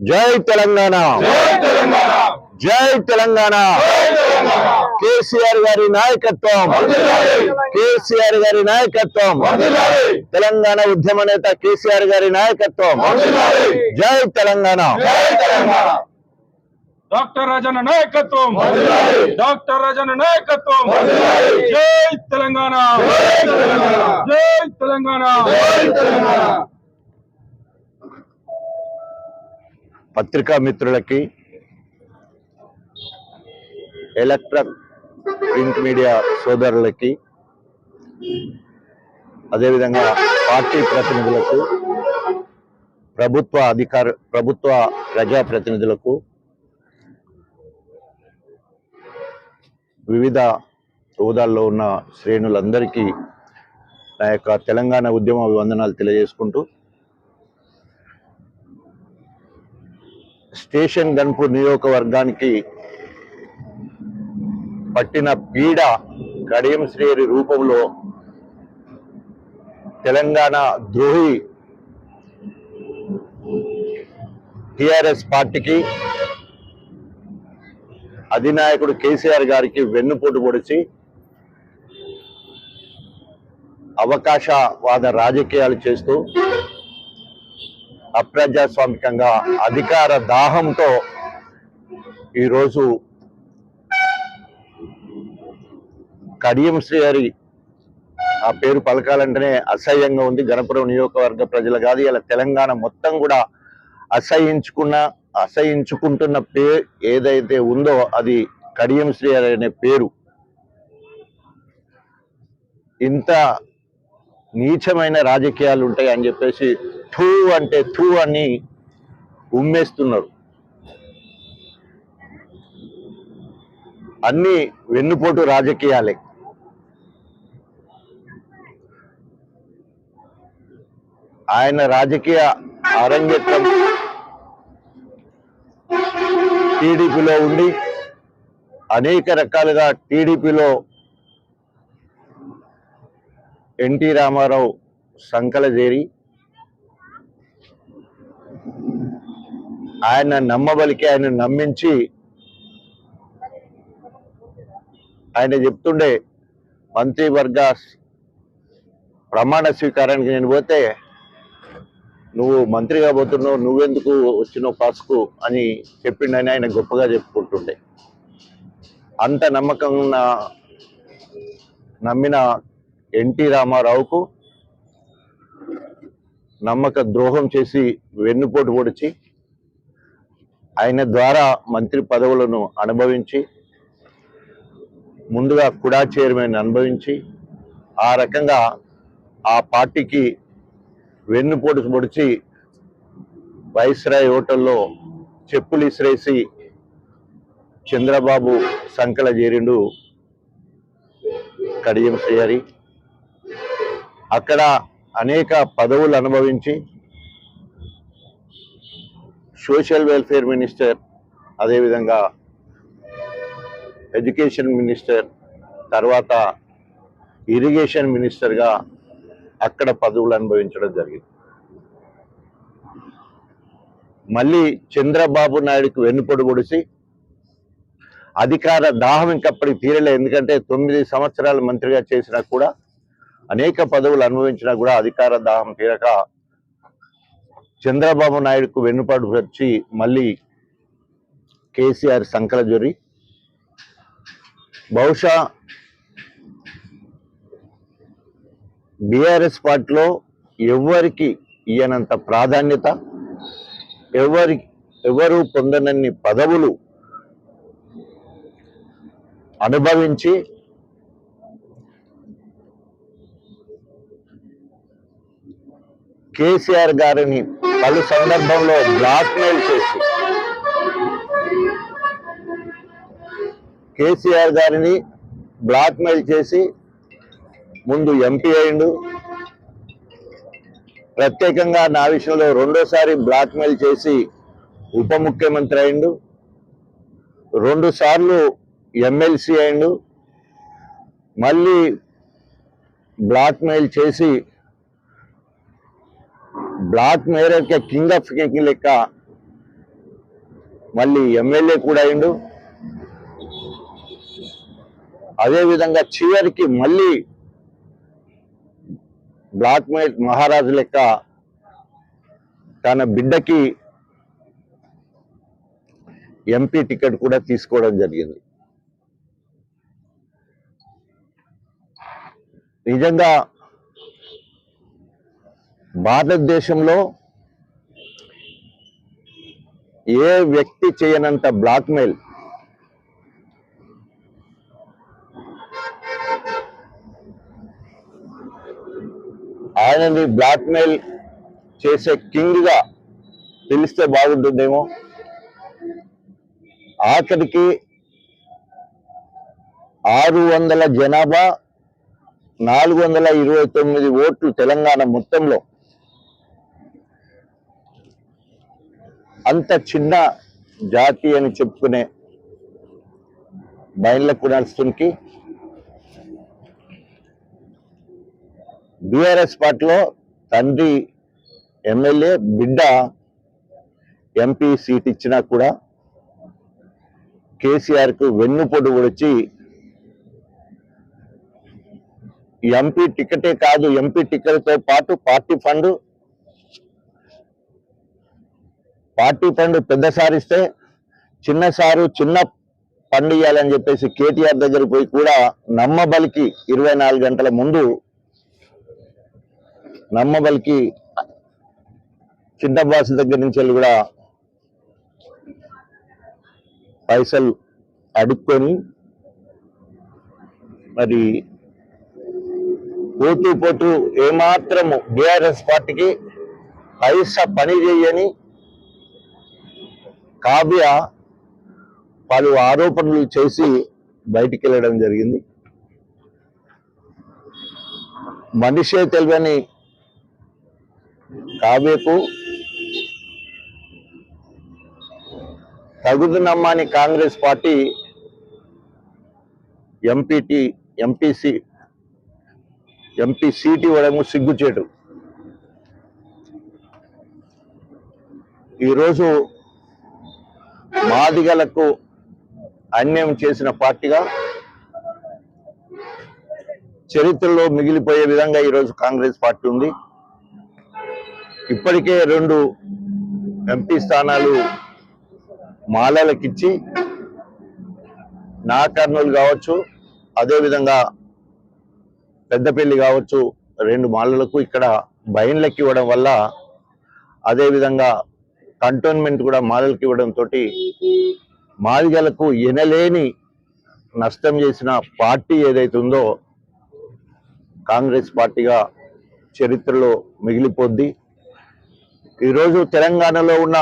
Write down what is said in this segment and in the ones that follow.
జై తెలంగాణ. జై తెలంగాణ. కేసీఆర్ గారి నాయకత్వం. కేసీఆర్ గారి నాయకత్వం. తెలంగాణ ఉద్యమ నేత కేసీఆర్ గారి నాయకత్వం. జై తెలంగాణ. డాక్టర్ రాజన్న నాయకత్వం. డాక్టర్ రాజన్న నాయకత్వం. జై తెలంగాణ. జై తెలంగాణ. పత్రికా మిత్రులకి ఎలక్ట్రిక్ ప్రింట్ మీడియా సోదరులకి అదేవిధంగా పార్టీ ప్రతినిధులకు ప్రభుత్వ అధికార ప్రభుత్వ ప్రజాప్రతినిధులకు వివిధ హోదాల్లో ఉన్న శ్రేణులందరికీ నా యొక్క తెలంగాణ ఉద్యమ అభివందనాలు తెలియజేసుకుంటూ స్టేషన్ గన్పూర్ నియోజకవర్గానికి పట్టిన పీడ కడియం శ్రేరి రూపంలో తెలంగాణ ద్రోహి టిఆర్ఎస్ పార్టీకి అధినాయకుడు కేసీఆర్ గారికి వెన్నుపోటు పొడిచి అవకాశవాద రాజకీయాలు చేస్తూ అప్రజాస్వామికంగా అధికార దాహంతో ఈరోజు కడియం శ్రీహరి ఆ పేరు పలకాలంటేనే అసహ్యంగా ఉంది. గణపురం నియోజకవర్గ ప్రజలు కాదు ఇలా తెలంగాణ మొత్తం కూడా అసహ్యించుకున్న అసహించుకుంటున్న పేరు ఏదైతే ఉందో అది కడియం శ్రీ అనే పేరు. ఇంత నీచమైన రాజకీయాలు ఉంటాయి అని చెప్పేసి థూ అంటే థూ అని ఉమ్మేస్తున్నారు. అన్ని వెన్నుపోటు రాజకీయాలే. ఆయన రాజకీయ అరంగేట్రం టీడీపీలో ఉండి అనేక రకాలుగా టీడీపీలో ఎన్టీ రామారావు సంకల చేరి ఆయన నమ్మబలికి ఆయన నమ్మించి ఆయన చెప్తుండే మంత్రివర్గ ప్రమాణ స్వీకారానికి నేను పోతే నువ్వు మంత్రిగా పోతున్నావు నువ్వెందుకు వచ్చినావు పాస్కు అని చెప్పిండని ఆయన గొప్పగా చెప్పుకుంటుండే. అంత నమ్మకం ఉన్న నమ్మిన ఎన్టీ రామారావుకు నమ్మక ద్రోహం చేసి వెన్నుపోటు పొడిచి ఆయన ద్వారా మంత్రి పదవులను అనుభవించి ముందుగా కుడా చైర్మన్ అనుభవించి ఆ రకంగా ఆ పార్టీకి వెన్నుపోటు పొడిచి వైస్రాయ్ హోటల్లో చెప్పులు ఇసిరేసి చంద్రబాబు సంకల చేరిండు కడియం చేయాలి అక్కడ అనేక పదవులు అనుభవించి సోషల్ వెల్ఫేర్ మినిస్టర్ అదేవిధంగా ఎడ్యుకేషన్ మినిస్టర్ తర్వాత ఇరిగేషన్ మినిస్టర్గా అక్కడ పదవులు అనుభవించడం జరిగింది. మళ్ళీ చంద్రబాబు నాయుడుకు వెన్నుపొడి పొడిసి అధికార దాహం ఇంకప్పటికి తీరలే ఎందుకంటే తొమ్మిది సంవత్సరాలు మంత్రిగా చేసినా కూడా అనేక పదవులు అనుభవించినా కూడా అధికార దాహం తీరక చంద్రబాబు నాయుడుకు వెన్నుపాటు వచ్చి మళ్ళీ కేసీఆర్ సంకల బహుశా బీఆర్ఎస్ పార్టీలో ఎవరికి ఇయ్యనంత ప్రాధాన్యత ఎవరి ఎవరు పొందనన్ని పదవులు అనుభవించి కేసీఆర్ గారిని పలు సందర్భంలో బ్లాక్మెయిల్ చేసి కేసీఆర్ గారిని బ్లాక్మెయిల్ చేసి ముందు ఎంపీ అయిండు ప్రత్యేకంగా నా విషయంలో రెండోసారి బ్లాక్మెయిల్ చేసి ఉప ముఖ్యమంత్రి అయిండు రెండు సార్లు ఎమ్మెల్సీ అయిండు మళ్ళీ బ్లాక్మెయిల్ చేసి blackmailer king of king లెక్క మళ్ళీ ఎమ్మెల్యే కూడా అయిండు అదేవిధంగా చివరికి మళ్ళీ బ్లాక్ మెయిల్ మహారాజు లెక్క తన బిడ్డకి ఎంపీ టికెట్ కూడా తీసుకోవడం జరిగింది. నిజంగా భారతదేశంలో ఏ వ్యక్తి చేయనంత బ్లాక్మెయిల్ ఆయనని బ్లాక్మెయిల్ చేసే కింగ్గా పిలిస్తే బాగుంటుందేమో. ఆఖరికి ఆరు వందల జనాభా నాలుగు వందల ఇరవై తొమ్మిది ఓట్లు తెలంగాణ మొత్తంలో. అంత చిన్న జాతి అని చెప్పుకునే బయళ్ళకు కుణాల్స్తునికి బీఆర్ఎస్ పార్టీలో తండ్రి ఎమ్మెల్యే బిడ్డ ఎంపీ సీట్ ఇచ్చినా కూడా కేసీఆర్కు వెన్నుపోటు వచ్చి ఎంపీ టికెటే కాదు ఎంపీ టికెట్తో పాటు పార్టీ ఫండ్ పార్టీ ఫండ్ పెద్ద చిన్నసారు చిన్న సారు చిన్న ఇవ్వాలని చెప్పేసి కేటీఆర్ దగ్గర పోయి కూడా నమ్మబలికి ఇరవై నాలుగు గంటల ముందు నమ్మబలికి చిన్న దగ్గర నుంచి వెళ్ళి కూడా పైసలు అడుక్కొని మరి పోతూ పోతూ ఏమాత్రము బీఆర్ఎస్ పార్టీకి పైస పని చేయని కావ్య పలు ఆరోపణలు చేసి బయటికి వెళ్ళడం జరిగింది. మనిషే తెలియని కావ్యకు తగుదునమ్మని Congress party MPT MPC MP seat ఇవ్వడము సిగ్గుచేటు. ఈరోజు మాదిగలకు అన్యాయం చేసిన పార్టీగా చరిత్రలో మిగిలిపోయే విధంగా ఈరోజు కాంగ్రెస్ పార్టీ ఉంది. ఇప్పటికే రెండు ఎంపీ స్థానాలు మాలలకిచ్చి నా కర్నూలు కావచ్చు అదేవిధంగా పెద్దపల్లి కావచ్చు రెండు మాలలకు ఇక్కడ బయన్లకి ఇవ్వడం వల్ల అదేవిధంగా కంటోన్మెంట్ కూడా మాలలకు ఇవ్వడం తోటి మాదిగలకు ఎనలేని నష్టం చేసిన పార్టీ ఏదైతే ఉందో కాంగ్రెస్ పార్టీగా చరిత్రలో మిగిలిపోద్ది. ఈరోజు తెలంగాణలో ఉన్న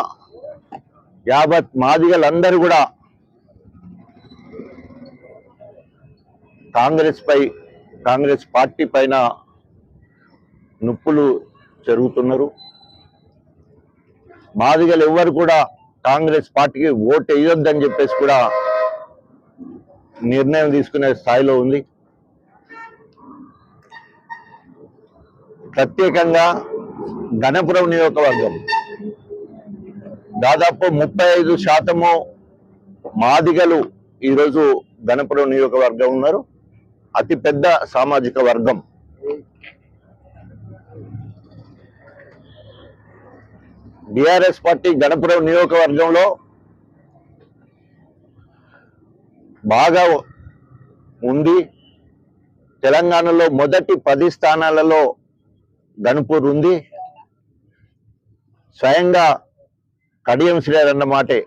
యావత్ మాదిగలందరూ కూడా కాంగ్రెస్ పై కాంగ్రెస్ పార్టీ పైన నొప్పులు జరుగుతున్నారు. మాదిగలు ఎవ్వరు కూడా కాంగ్రెస్ పార్టీకి ఓటు వేయొద్దని చెప్పేసి కూడా నిర్ణయం తీసుకునే స్థాయిలో ఉంది. ప్రత్యేకంగా ఘనపురం నియోజకవర్గం. దాదాపు ముప్పై ఐదు శాతము మాదిగలు ఈరోజు ఘనపురం నియోజకవర్గం ఉన్నారు. అతిపెద్ద సామాజిక వర్గం. బీఆర్ఎస్ పార్టీ గణపురం నియోజకవర్గంలో బాగా ఉంది తెలంగాణలో మొదటి పది స్థానాలలో గణపూర్ ఉంది. స్వయంగా కడియం శ్రీరారు మాటే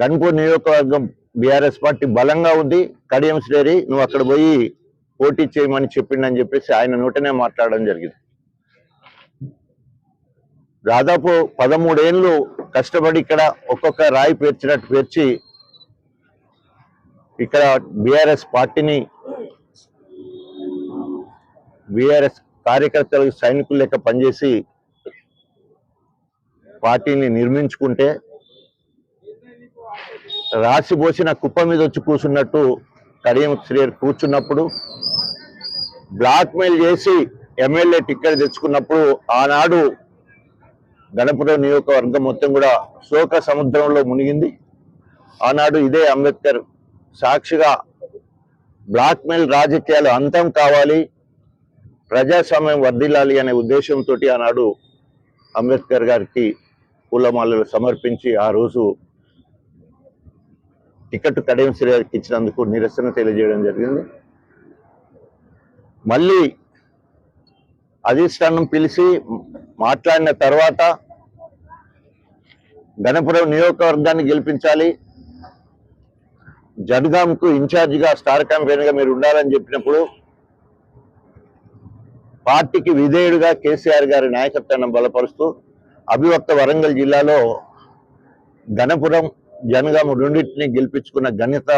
గన్పూర్ నియోజకవర్గం బీఆర్ఎస్ పార్టీ బలంగా ఉంది. కడియం శ్రేరి నువ్వు అక్కడ పోయి పోటీ చేయమని చెప్పిండని చెప్పేసి ఆయన నోటనే మాట్లాడడం జరిగింది. దాదాపు పదమూడేళ్ళు కష్టపడి ఇక్కడ ఒక్కొక్క రాయి పేర్చినట్టు పేర్చి ఇక్కడ బీఆర్ఎస్ పార్టీని బీఆర్ఎస్ కార్యకర్తలకు సైనికులు లెక్క పనిచేసి పార్టీని నిర్మించుకుంటే రాసిపోసిన కుప్ప మీద వచ్చి కూర్చున్నట్టు కడియం శ్రీ కూర్చున్నప్పుడు బ్లాక్మెయిల్ చేసి ఎమ్మెల్యే టిక్కెట్ తెచ్చుకున్నప్పుడు ఆనాడు గణపురం నియోజకవర్గం మొత్తం కూడా శోక సముద్రంలో మునిగింది. ఆనాడు ఇదే అంబేద్కర్ సాక్షిగా బ్లాక్మెయిల్ రాజకీయాలు అంతం కావాలి ప్రజాస్వామ్యం వర్ధిల్లాలి అనే ఉద్దేశంతో ఆనాడు అంబేద్కర్ గారికి పూలమాలలు సమర్పించి ఆ రోజు టికెట్ కడియం శ్రీగారికి ఇచ్చినందుకు నిరసన తెలియజేయడం జరిగింది. మళ్ళీ అధిష్టానం పిలిచి మాట్లాడిన తర్వాత గణపురం నియోజకవర్గాన్ని గెలిపించాలి. జడ్గాంకు ఇన్ఛార్జిగా స్టార్ క్యాంపెయిన్గా మీరు ఉండాలని చెప్పినప్పుడు పార్టీకి విధేయుడిగా కేసీఆర్ గారి నాయకత్వాన్ని బలపరుస్తూ అభివక్త వరంగల్ జిల్లాలో గణపురం జనగామ రెండింటిని గెలిపించుకున్న ఘనత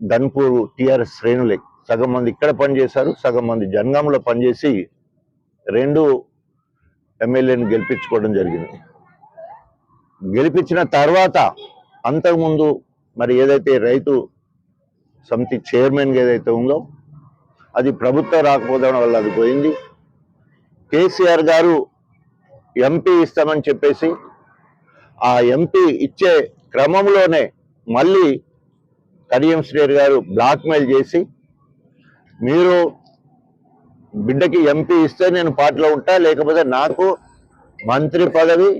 గన్పూర్ టిఆర్ఎస్ శ్రేణులే. సగం మంది ఇక్కడ పనిచేశారు సగం మంది జనగాంలో పనిచేసి రెండు ఎమ్మెల్యేని గెలిపించుకోవడం జరిగింది. గెలిపించిన తర్వాత అంతకుముందు మరి ఏదైతే రైతు సమితి చైర్మన్గా ఏదైతే ఉందో అది ప్రభుత్వం రాకపోవడం వల్ల అది పోయింది. కేసీఆర్ గారు ఎంపీ ఇస్తామని చెప్పేసి ఆ ఎంపీ ఇచ్చే క్రమంలోనే మళ్ళీ కడియం శ్రీహరి గారు బ్లాక్మెయిల్ చేసి మీరు బిడ్డకి ఎంపీ ఇస్తే నేను పార్టీలో ఉంటా లేకపోతే నాకు మంత్రి పదవి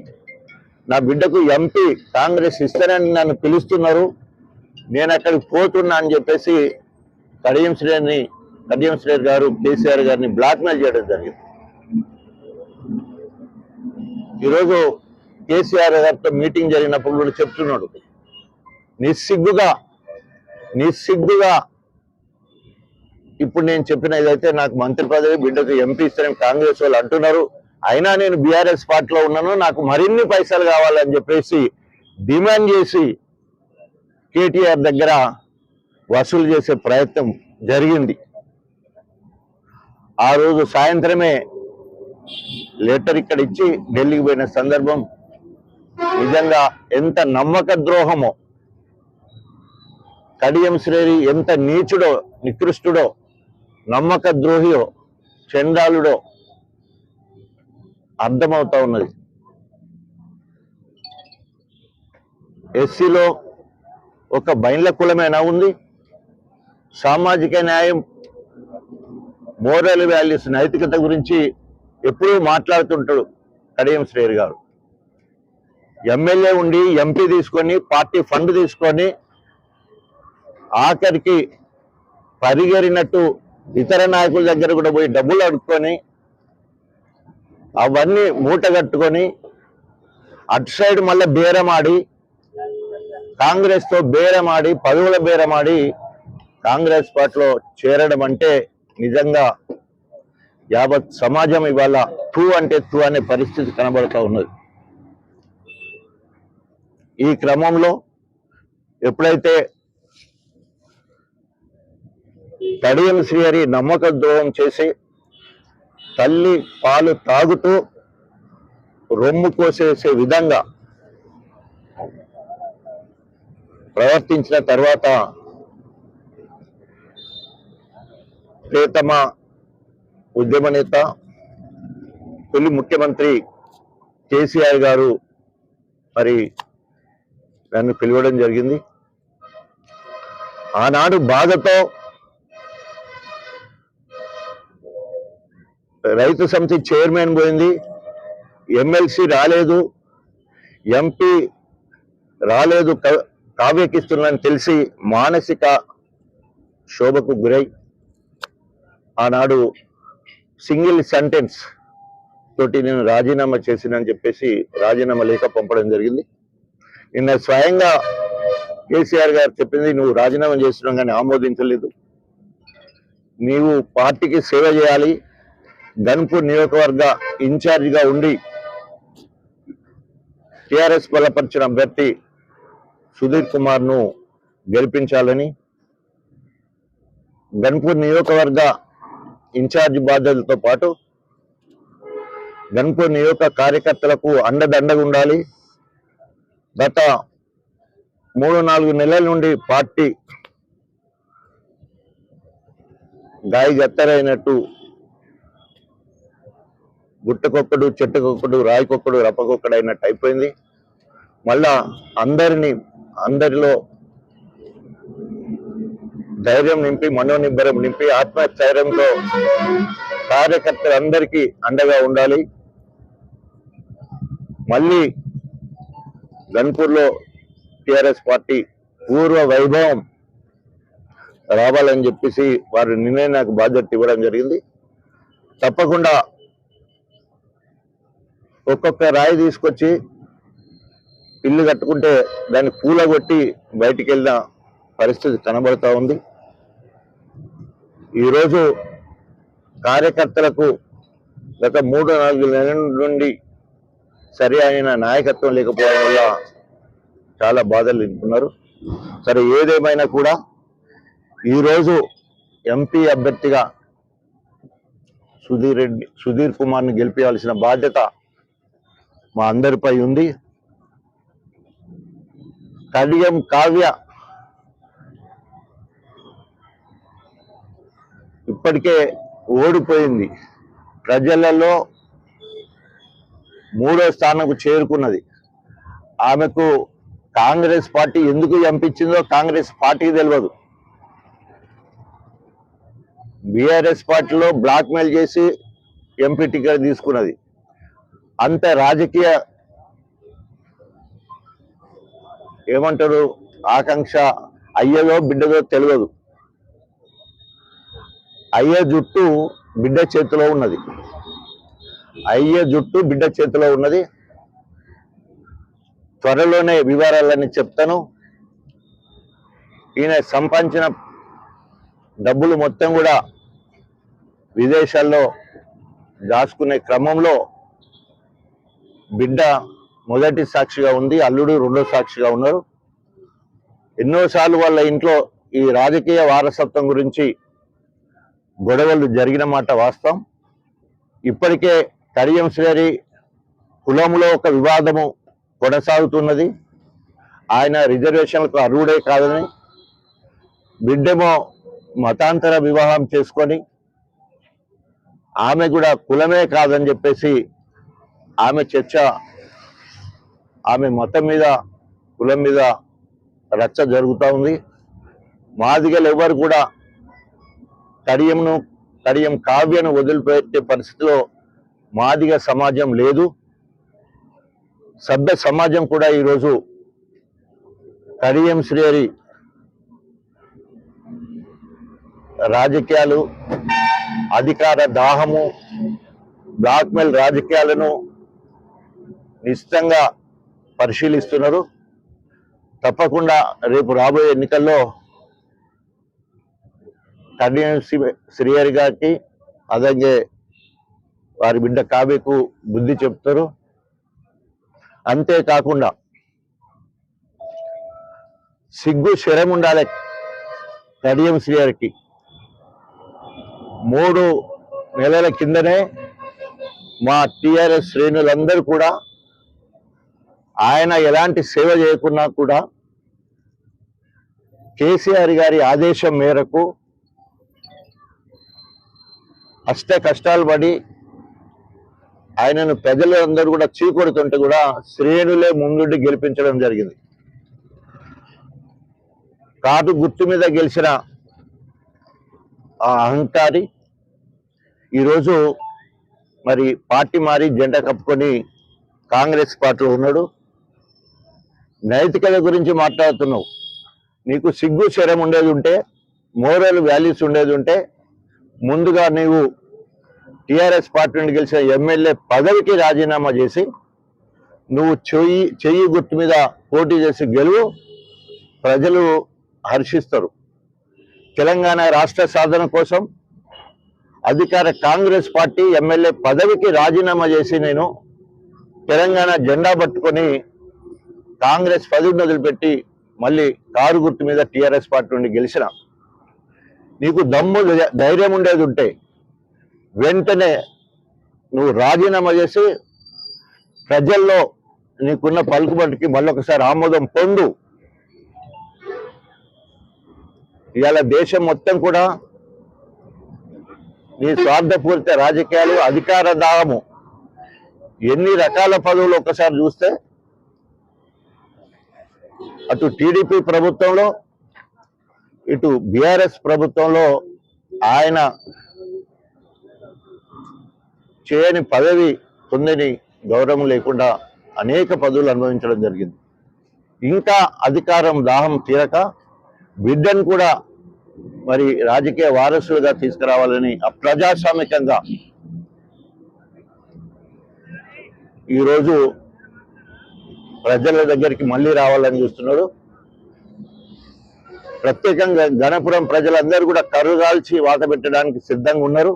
నా బిడ్డకు ఎంపీ కాంగ్రెస్ ఇస్తానని నన్ను పిలుస్తున్నారు నేను అక్కడికి పోతున్నా అని చెప్పేసి కడియం శ్రీని కడియం శ్రేణి గారు కేసీఆర్ గారిని బ్లాక్మెయిల్ చేయడం జరిగింది. ఈరోజు కేసీఆర్ గారితో మీటింగ్ జరిగినప్పుడు కూడా చెప్తున్నాడు. నిస్సిగ్గుగా నిస్సిగ్గుగా ఇప్పుడు నేను చెప్పినదైతే నాకు మంత్రి పదవి బిడ్డకు ఎంపీ ఇస్తారని కాంగ్రెస్ వాళ్ళు అంటున్నారు అయినా నేను బీఆర్ఎస్ పార్టీలో ఉన్నాను నాకు మరిన్ని పైసలు కావాలని చెప్పేసి డిమాండ్ చేసి కేటీఆర్ దగ్గర వసూలు చేసే ప్రయత్నం జరిగింది. ఆ రోజు సాయంత్రమే లెటర్ ఇక్కడ ఇచ్చి ఢిల్లీకి పోయిన సందర్భం నిజంగా ఎంత నమ్మక ద్రోహమో. కడియం శ్రేణి ఎంత నీచుడో నికృష్టుడో నమ్మక ద్రోహియో చండాలుడో అర్థమవుతా ఉన్నది. ఎస్సీలో ఒక బైండ్ల కులమేనా ఉంది. సామాజిక న్యాయం మోరల్ వాల్యూస్ నైతికత గురించి ఎప్పుడూ మాట్లాడుతుంటాడు కడియం శ్రేయర్ గారు. ఎమ్మెల్యే ఉండి ఎంపీ తీసుకొని పార్టీ ఫండ్ తీసుకొని ఆఖరికి పరిగెరినట్టు ఇతర నాయకుల దగ్గర కూడా పోయి డబ్బులు అడుక్కొని అవన్నీ మూట కట్టుకొని అటు సైడ్ మళ్ళీ బేరమాడి కాంగ్రెస్తో బేరమాడి పదవుల బేరమాడి కాంగ్రెస్ పార్టీలో చేరడం అంటే నిజంగా యావత్ సమాజం ఇవాళ తూ అంటే తూ అనే పరిస్థితి కనబడుతూ ఉన్నది. ఈ క్రమంలో ఎప్పుడైతే తడియం శ్రీహరి నమ్మక ద్రోహం చేసి తల్లి పాలు తాగుతూ రొమ్ము కోసేసే విధంగా ప్రవర్తించిన తర్వాత ప్రేతమ ఉద్యమ నేత తొలి ముఖ్యమంత్రి కేసీఆర్ గారు మరి నన్ను పిలవడం జరిగింది. ఆనాడు బాధతో రైతు సమితి చైర్మన్ పోయింది. ఎమ్మెల్సీ రాలేదు. ఎంపీ రాలేదు. కావ్యకిస్తున్నానని తెలిసి మానసిక శోభకు గురై ఆనాడు సింగిల్ సెంటెన్స్ తోటి నేను రాజీనామా చేసినని చెప్పేసి రాజీనామా లేఖ పంపడం జరిగింది. నిన్న స్వయంగా కేసీఆర్ గారు చెప్పింది నువ్వు రాజీనామా చేస్తున్నావు కానీ ఆమోదించలేదు. నీవు పార్టీకి సేవ చేయాలి. గన్పూర్ నియోజకవర్గ ఇన్ఛార్జిగా ఉండి టిఆర్ఎస్ బలపరిచిన అభ్యర్థి సుధీర్ కుమార్ను గెలిపించాలని గన్పూర్ నియోజకవర్గ ఇన్ఛార్జ్ బాధ్యతలతో పాటు గన్పూర్ నియోజక కార్యకర్తలకు అండదండగా ఉండాలి. గత మూడు నాలుగు నెలల నుండి పార్టీ గాయ గత్తరైనట్టు గుట్టకొక్కడు చెట్టుకొక్కడు రాయికొక్కడు రప్పకొక్కడు అయినట్టు అయిపోయింది. మళ్ళా అందరినీ అందరిలో ధైర్యం నింపి మనోనిబ్బరం నింపి ఆత్మస్థైర్యంతో కార్యకర్తలందరికీ అండగా ఉండాలి. మళ్ళీ గన్పూర్లో టిఆర్ఎస్ పార్టీ పూర్వ వైభవం రావాలని చెప్పేసి వారు నిన్నే నాకు బాధ్యత ఇవ్వడం జరిగింది. తప్పకుండా ఒక్కొక్క రాయి తీసుకొచ్చి ఇల్లు కట్టుకుంటే దాన్ని పూలగొట్టి బయటికి వెళ్ళిన పరిస్థితి కనబడుతూ ఉంది. ఈరోజు కార్యకర్తలకు గత మూడు నాలుగు నెలల నుండి సరి అయిన నాయకత్వం లేకపోవడం వల్ల చాలా బాధలు నింపున్నారు సరే ఏదేమైనా కూడా ఈరోజు ఎంపీ అభ్యర్థిగా సుధీర్ రెడ్డి సుధీర్ కుమార్ని గెలిపించాల్సిన బాధ్యత మా అందరిపై ఉంది. కడియం కావ్య ఇప్పటికే ఓడిపోయింది. ప్రజలలో మూడో స్థానంకు చేరుకున్నది. ఆమెకు కాంగ్రెస్ పార్టీ ఎందుకు ఎంపించిందో కాంగ్రెస్ పార్టీకి తెలియదు బీఆర్ఎస్ పార్టీలో బ్లాక్ మెయిల్ చేసి ఎంపీ టికెట్ తీసుకున్నది. అంత రాజకీయ ఏమంటారు ఆకాంక్ష అయ్యదో బిడ్డదో తెలియదు అయ్యే జుట్టు బిడ్డ చేతిలో ఉన్నది. అయ్యే జుట్టు బిడ్డ చేతిలో ఉన్నది. త్వరలోనే వివరాలన్నీ చెప్తాను. ఈయన సంపాదించిన డబ్బులు మొత్తం కూడా విదేశాల్లో దాచుకునే క్రమంలో బిడ్డ మొదటి సాక్షిగా ఉంది అల్లుడు రెండో సాక్షిగా ఉన్నారు. ఎన్నోసార్లు వాళ్ళ ఇంట్లో ఈ రాజకీయ వారసత్వం గురించి గొడవలు జరిగిన మాట వాస్తవం. ఇప్పటికే కడియం శ్రేరి కులంలో ఒక వివాదము కొనసాగుతున్నది. ఆయన రిజర్వేషన్లకు అర్హుడే కాదని బిడ్డేమో మతాంతర వివాహం చేసుకొని ఆమె కూడా కులమే కాదని చెప్పేసి ఆమె చర్చ ఆమె మతం మీద కులం మీద రచ్చ జరుగుతూ ఉంది. మాదిగలు ఎవరు కూడా కడియంను కడియం కావ్యను వదిలిపెట్టే పరిస్థితిలో మాదిగ సమాజం లేదు. సభ్య సమాజం కూడా ఈరోజు కడియం శ్రేరి రాజకీయాలు అధికార దాహము బ్లాక్మెయిల్ రాజకీయాలను నిశ్చితంగా పరిశీలిస్తున్నారు. తప్పకుండా రేపు రాబోయే ఎన్నికల్లో కళ్యాణ్ శ్రీహరి గారికి అలాగే వారి బిడ్డ కావ్యకు బుద్ధి చెప్తారు. అంతేకాకుండా సిగ్గు శరం ఉండాలి కడియం శ్రీహరికి మూడు నెలల కిందనే మా టిఆర్ఎస్ శ్రేణులందరూ కూడా ఆయన ఎలాంటి సేవ చేయకున్నా కూడా కేసీఆర్ గారి ఆదేశం మేరకు అష్ట కష్టాలు పడి ఆయనను ప్రజలందరూ కూడా చీకొడుతుంటే కూడా శ్రేణులే ముందుండి గెలిపించడం జరిగింది. కాటు గుర్తు మీద గెలిచిన ఆ అహంకారి ఈరోజు మరి పార్టీ మారి జెండా కప్పుకొని కాంగ్రెస్ పార్టీలో ఉన్నాడు. నైతికత గురించి మాట్లాడుతున్నావు. నీకు సిగ్గు శరం ఉండేది ఉంటే మోరల్ వాల్యూస్ ఉండేది ఉంటే ముందుగా నీవు టిఆర్ఎస్ పార్టీ నుండి గెలిచిన ఎమ్మెల్యే పదవికి రాజీనామా చేసి నువ్వు చెయ్యి చెయ్యి గుర్తు మీద పోటీ చేసి గెలువు ప్రజలు హర్షిస్తారు. తెలంగాణ రాష్ట్ర సాధన కోసం అధికార కాంగ్రెస్ పార్టీ ఎమ్మెల్యే పదవికి రాజీనామా చేసి నేను తెలంగాణ జెండా పట్టుకొని కాంగ్రెస్ పదవిని వదిలిపెట్టి మళ్ళీ కారు గుర్తు మీద టిఆర్ఎస్ పార్టీ నుండి గెలిచిన. నీకు దమ్ము ధైర్యం ఉండేది ఉంటే వెంటనే నువ్వు రాజీనామా చేసి ప్రజల్లో నీకున్న పలుకుబడికి మళ్ళొకసారి ఆమోదం పొందు. ఇవాళ దేశం మొత్తం కూడా నీ స్వార్థపూరిత రాజకీయాలు అధికార దాహము ఎన్ని రకాల పదవులు ఒకసారి చూస్తే అటు టీడీపీ ప్రభుత్వంలో ఇటు బీఆర్ఎస్ ప్రభుత్వంలో ఆయన చేయని పదవి పొందని గౌరవం లేకుండా అనేక పదవులు అనుభవించడం జరిగింది. ఇంకా అధికారం దాహం తీరక బిడ్డను కూడా మరి రాజకీయ వారసులుగా తీసుకురావాలని అప్రజాస్వామికంగా ఈరోజు ప్రజల దగ్గరికి మళ్ళీ రావాలని చూస్తున్నాడు. ప్రత్యేకంగా గణపురం ప్రజలందరూ కూడా కరుగాల్చి వాత పెట్టడానికి సిద్ధంగా ఉన్నారు.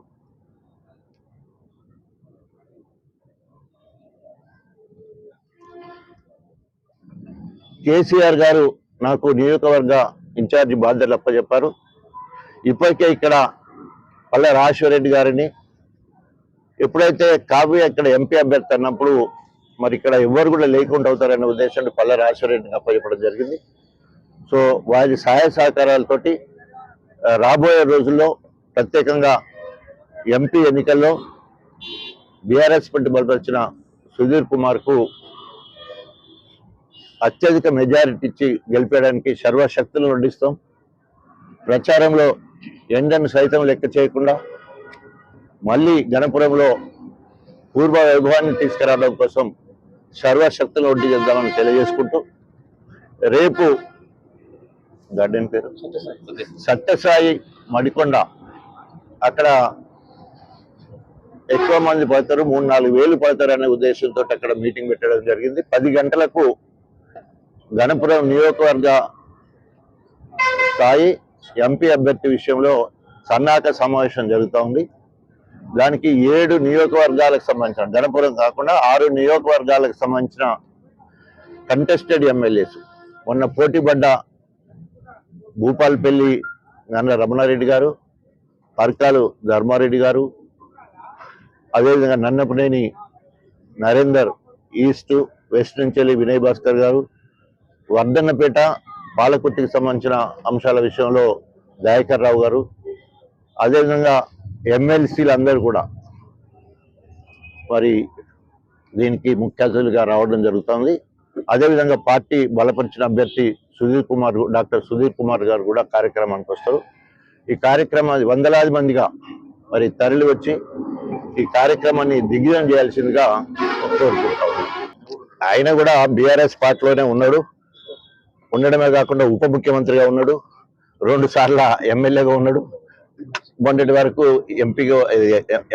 కేసీఆర్ గారు నాకు నియోజకవర్గ ఇన్ఛార్జి బాధ్యతలు అప్పచెప్పారు. ఇప్పటికే ఇక్కడ పల్లె రాజశేఖరరెడ్డి గారిని ఎప్పుడైతే కావ్య ఇక్కడ ఎంపీ అభ్యర్థి అన్నప్పుడు మరి ఇక్కడ ఎవరు కూడా లేకుండా అవుతారనే ఉద్దేశంతో పల్లె రాజశేఖరరెడ్డిని అప్పచెప్పడం జరిగింది. సో వారి సహాయ సహకారాలతోటి రాబోయే రోజుల్లో ప్రత్యేకంగా ఎంపీ ఎన్నికల్లో బీఆర్ఎస్ పెట్టి బలపరిచిన సుధీర్ కుమార్కు అత్యధిక మెజారిటీ ఇచ్చి గెలిపేయడానికి సర్వశక్తులు వడ్డిస్తాం. ప్రచారంలో ఎండను సైతం లెక్క చేయకుండా మళ్ళీ గణపురంలో పూర్వ వైభవాన్ని తీసుకురావడం కోసం సర్వశక్తులు వడ్డీ చేద్దామని తెలియజేసుకుంటూ రేపు గార్డెన్ పేరు? సత్యసాయి. మడికొండ. అక్కడ ఎక్కువ మంది పడతారు మూడు నాలుగు వేలు పడతారు అనే ఉద్దేశంతో అక్కడ మీటింగ్ పెట్టడం జరిగింది. పది గంటలకు గణపురం నియోజకవర్గ స్థాయి ఎంపీ అభ్యర్థి విషయంలో సన్నాహక సమావేశం జరుగుతూ ఉంది. దానికి ఏడు నియోజకవర్గాలకు సంబంధించిన గణపురం కాకుండా ఆరు నియోజకవర్గాలకు సంబంధించిన కంటెస్టెడ్ ఎమ్మెల్యేస్ మొన్న పోటీపడ్డ భూపాల్పల్లి నన్న రమణారెడ్డి గారు పర్కాలు ధర్మారెడ్డి గారు అదేవిధంగా నన్నపనేని నరేందర్ ఈస్ట్ వెస్ట్ నుంచి వెళ్ళి వినయ్ భాస్కర్ గారు వర్ధన్నపేట పాలకుర్తికి సంబంధించిన అంశాల విషయంలో దయాకర్ రావు గారు అదేవిధంగా ఎమ్మెల్సీలు అందరూ కూడా మరి దీనికి ముఖ్య అతిథులుగా రావడం జరుగుతుంది. అదేవిధంగా పార్టీ బలపరిచిన అభ్యర్థి సుధీర్ కుమార్ డాక్టర్ సుధీర్ కుమార్ గారు కూడా కార్యక్రమానికి వస్తారు. ఈ కార్యక్రమాన్ని వందలాది మందిగా మరి తరలి వచ్చి ఈ కార్యక్రమాన్ని దిగ్విజయం చేయాల్సిందిగా కోరుకుంటాం ఆయన కూడా బీఆర్ఎస్ పార్టీలోనే ఉన్నాడు. ఉండడమే కాకుండా ఉప ముఖ్యమంత్రిగా ఉన్నాడు. రెండు సార్ల ఎమ్మెల్యేగా ఉన్నాడు. మొన్నటి వరకు ఎంపీగా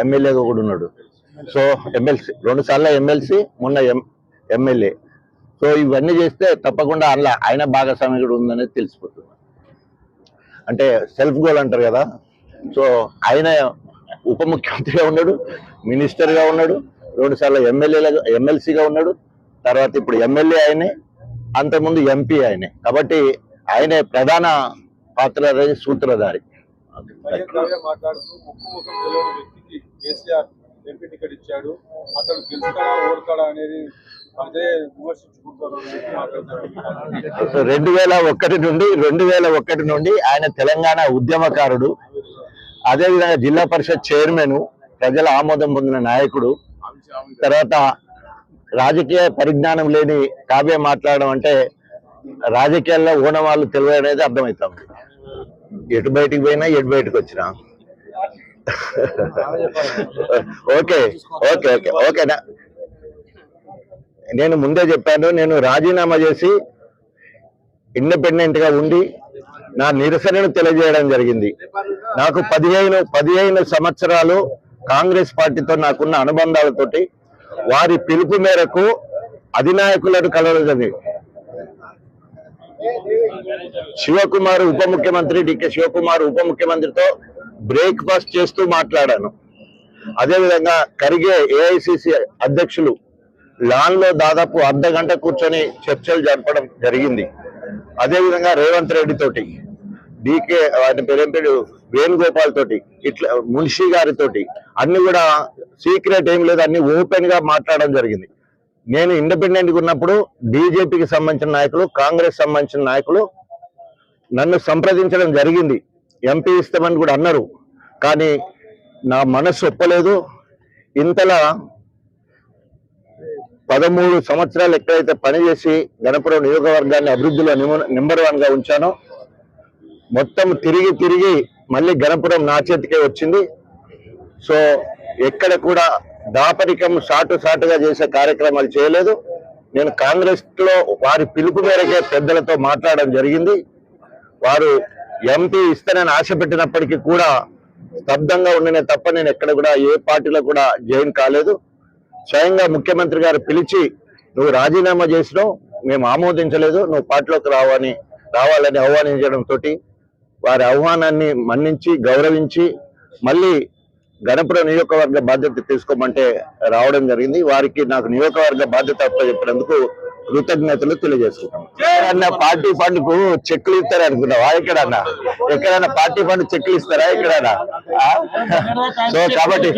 ఎమ్మెల్యేగా కూడా ఉన్నాడు. సో ఎమ్మెల్సీ రెండు సార్లు ఎమ్మెల్సీ మొన్న ఎం ఎమ్మెల్యే. సో ఇవన్నీ చేస్తే తప్పకుండా అలా ఆయన భాగస్వామి కూడా ఉందనేది తెలిసిపోతుంది. అంటే సెల్ఫ్ గోల్ అంటారు కదా. సో ఆయన ఉప ముఖ్యమంత్రిగా ఉన్నాడు మినిస్టర్గా ఉన్నాడు రెండుసార్లు ఎమ్మెల్యేలుగా ఎమ్మెల్సీగా ఉన్నాడు తర్వాత ఇప్పుడు ఎమ్మెల్యే ఆయనే అంతకుముందు ఎంపీ ఆయనే. కాబట్టి ఆయనే ప్రధాన పాత్ర సూత్రధారి. మాట్లాడుతూ రెండు వేల ఒకటి నుండి రెండు వేల ఒకటి నుండి ఆయన తెలంగాణ ఉద్యమకారుడు. అదేవిధంగా జిల్లా పరిషత్ చైర్మన్ ప్రజల ఆమోదం పొందిన నాయకుడు. తర్వాత రాజకీయ పరిజ్ఞానం లేని కావ్య మాట్లాడడం అంటే రాజకీయాల్లో ఓనవాళ్ళు తెలివి అనేది అర్థమవుతాం ఎటు బయటికి పోయినా ఎటు బయటకు వచ్చినా. ఓకే ఓకే ఓకే ఓకేనా నేను ముందే చెప్పాను నేను రాజీనామా చేసి ఇండిపెండెంట్గా ఉండి నా నిరసనను తెలియజేయడం జరిగింది. నాకు పదిహేను పదిహేను సంవత్సరాలు కాంగ్రెస్ పార్టీతో నాకున్న అనుబంధాలతోటి వారి పిలుపు మేరకు అధినాయకులను కలవడం శివకుమార్ ఉప ముఖ్యమంత్రి డికే శివకుమార్ ఉప ముఖ్యమంత్రితో బ్రేక్ఫాస్ట్ చేస్తూ మాట్లాడాను. అదేవిధంగా కరిగే ఏఐసిసి అధ్యక్షులు లాన్లో దాదాపు అర్ధ గంట కూర్చొని చర్చలు జరపడం జరిగింది. అదేవిధంగా రేవంత్ రెడ్డి తోటి డీకే ఆయన పేరేం వేణుగోపాల్ తోటి ఇట్లా మున్షి గారితోటి అన్ని కూడా సీక్రెట్ ఏం లేదు అన్ని ఓపెన్గా మాట్లాడడం జరిగింది. నేను ఇండిపెండెంట్గా ఉన్నప్పుడు బీజేపీకి సంబంధించిన నాయకులు కాంగ్రెస్ సంబంధించిన నాయకులు నన్ను సంప్రదించడం జరిగింది. ఎంపీ ఇస్తామని కూడా అన్నారు. కానీ నా మనస్సు ఒప్పలేదు. ఇంతలా పదమూడు సంవత్సరాలు ఎక్కడైతే పనిచేసి గణపురం నియోజకవర్గాన్ని అభివృద్ధిలో నెంబర్ వన్గా ఉంచానో మొత్తం తిరిగి తిరిగి మళ్ళీ గణపురం నా చేతికే వచ్చింది. సో ఎక్కడ కూడా దాపరికం సాటు సాటుగా చేసే కార్యక్రమాలు చేయలేదు. నేను కాంగ్రెస్లో వారి పిలుపు మేరకే పెద్దలతో మాట్లాడడం జరిగింది. వారు ఎంపీ ఇస్తానని ఆశ పెట్టినప్పటికీ కూడా స్తబ్దంగా ఉండనే తప్ప నేను ఎక్కడ కూడా ఏ పార్టీలో కూడా జాయిన్ కాలేదు. స్వయంగా ముఖ్యమంత్రి గారు పిలిచి నువ్వు రాజీనామా చేసినావు మేము ఆమోదించలేదు నువ్వు పార్టీలోకి రావని రావాలని ఆహ్వానించడంతో తోటి వారి ఆహ్వానాన్ని మన్నించి గౌరవించి మళ్ళీ గణపురం నియోజకవర్గ బాధ్యత తీసుకోమంటే రావడం జరిగింది. వారికి నాకు నియోజకవర్గ బాధ్యత చెప్పినందుకు కృతజ్ఞతలు తెలియజేసుకుంటాం పార్టీ ఫండ్కు చెక్లు ఇస్తారు? అనుకున్నావా? ఎక్కడన్నా? ఎక్కడన్నా పార్టీ ఫండ్ చెక్లు ఇస్తారా? ఎక్కడన్నా? సో కాబట్టి